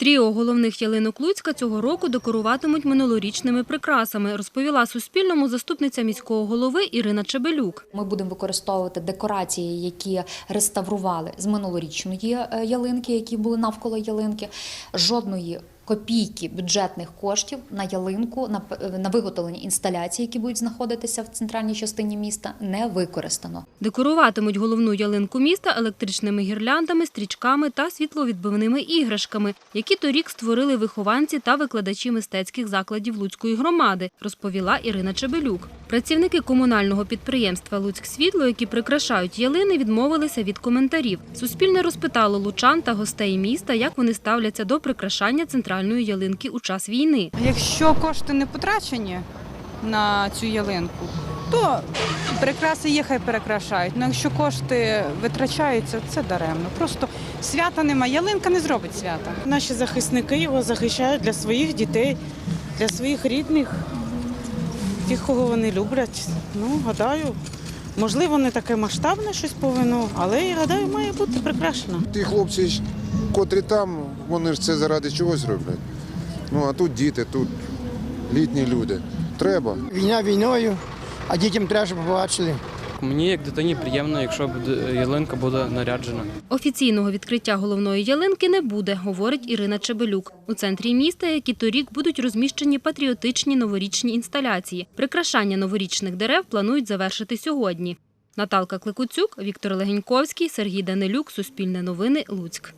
Тріо головних ялинок Луцька цього року декоруватимуть минулорічними прикрасами, розповіла Суспільному заступниця міського голови Ірина Чебелюк. Ми будемо використовувати декорації, які реставрували з минулорічної е, ялинки, які були навколо ялинки. Жодної копійки бюджетних коштів на ялинку, на, на виготовлення інсталяцій, які будуть знаходитися в центральній частині міста, не використано. Декоруватимуть головну ялинку міста електричними гірляндами, стрічками та світловідбивними іграшками, які торік створили вихованці та викладачі мистецьких закладів Луцької громади, розповіла Ірина Чебелюк. Працівники комунального підприємства Луцьк Світло, які прикрашають ялини, відмовилися від коментарів. Суспільне розпитало лучан та гостей міста, як вони ставляться до прикрашання центральної ялинки у час війни. Якщо кошти не потрачені на цю ялинку, то прикраси є, хай перекрашають. Ну якщо кошти витрачаються, це даремно. Просто свята немає. Ялинка не зробить свята. Наші захисники його захищають для своїх дітей, для своїх рідних, тих, кого вони люблять. Ну, гадаю, можливо, не таке масштабне щось повинно, але я гадаю, має бути прикрашено. Ті хлопці, котрі там, вони ж це заради чогось роблять. Ну а тут діти, тут літні люди. Треба. Війна війною, а дітям треба, щоб побачили. Мені як дитині приємно, якщо ялинка буде наряджена. Офіційного відкриття головної ялинки не буде, говорить Ірина Чебелюк. У центрі міста, як і торік, будуть розміщені патріотичні новорічні інсталяції. Прикрашання новорічних дерев планують завершити сьогодні. Наталка Кликуцюк, Віктор Легеньковський, Сергій Данилюк, Суспільне новини, Луцьк.